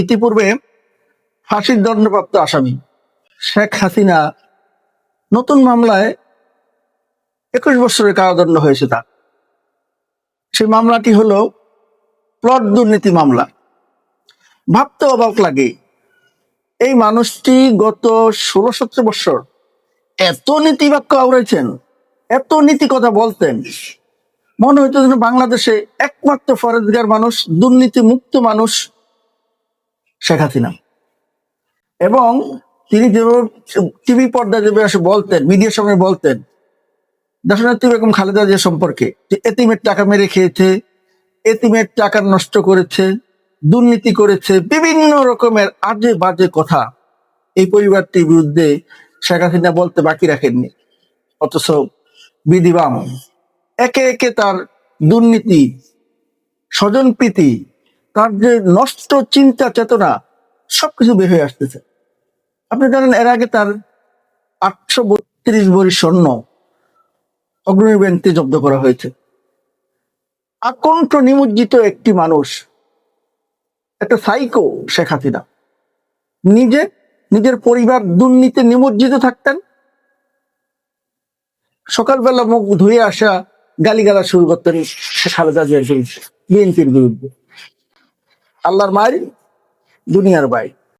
ইতিপূর্বে ফাঁসির দণ্ডপ্রাপ্ত আসামি শেখ হাসিনা নতুন মামলায় একুশ বছরের কারাদণ্ড হয়েছে তার। সেই মামলাটি হলো প্লট দুর্নীতি মামলা। ভাবতে অবাক লাগে এই মানুষটি গত ষোলো সতেরো বছর এত নীতি বাক্য আওড়াইছেন, এত নীতি কথা বলতেন, মনে হইতো যেন বাংলাদেশে একমাত্র ফরেজগার মানুষ দুর্নীতি মুক্ত মানুষ শেখ হাসিনা। এবং তিনি টিভি পর্দায় যেভাবে এসে বলতেন, মিডিয়ার সামনে বলতেন দেশনেত্রী বেগম খালেদা জিয়া সম্পর্কে, যে এতিমের টাকা মেরে খেয়েছে, এতিমের টাকা নষ্ট করেছে, দুর্নীতি করেছে, বিভিন্ন রকমের আজে বাজে কথা এই পরিবারটির বিরুদ্ধে শেখ হাসিনা বলতে বাকি রাখেননি। অথচ বিধিবাম একে একে তার দুর্নীতি, স্বজনপ্রীতি তার যে নষ্ট চিন্তা, চেতনা, সবকিছু বের হয়ে আসতেছে। আপনি জানেন, এর আগে তার আটশো বত্রিশ ভরি স্বর্ণ অগ্রণী ব্যাংকতে জব্দ করা হয়েছে। আকণ্ঠ নিমজ্জিত একটি মানুষ, একটা সাইকো শেখ হাসিনা, নিজে নিজের পরিবার দুর্নীতি নিমজ্জিত থাকতেন। সকালবেলা মুখ ধুয়ে আসা গালিগালা শুরু করতেন শেখ জিয়ার বিএনপির বিরুদ্ধে। আল্লাহর মায়ের দুনিয়ার বাই।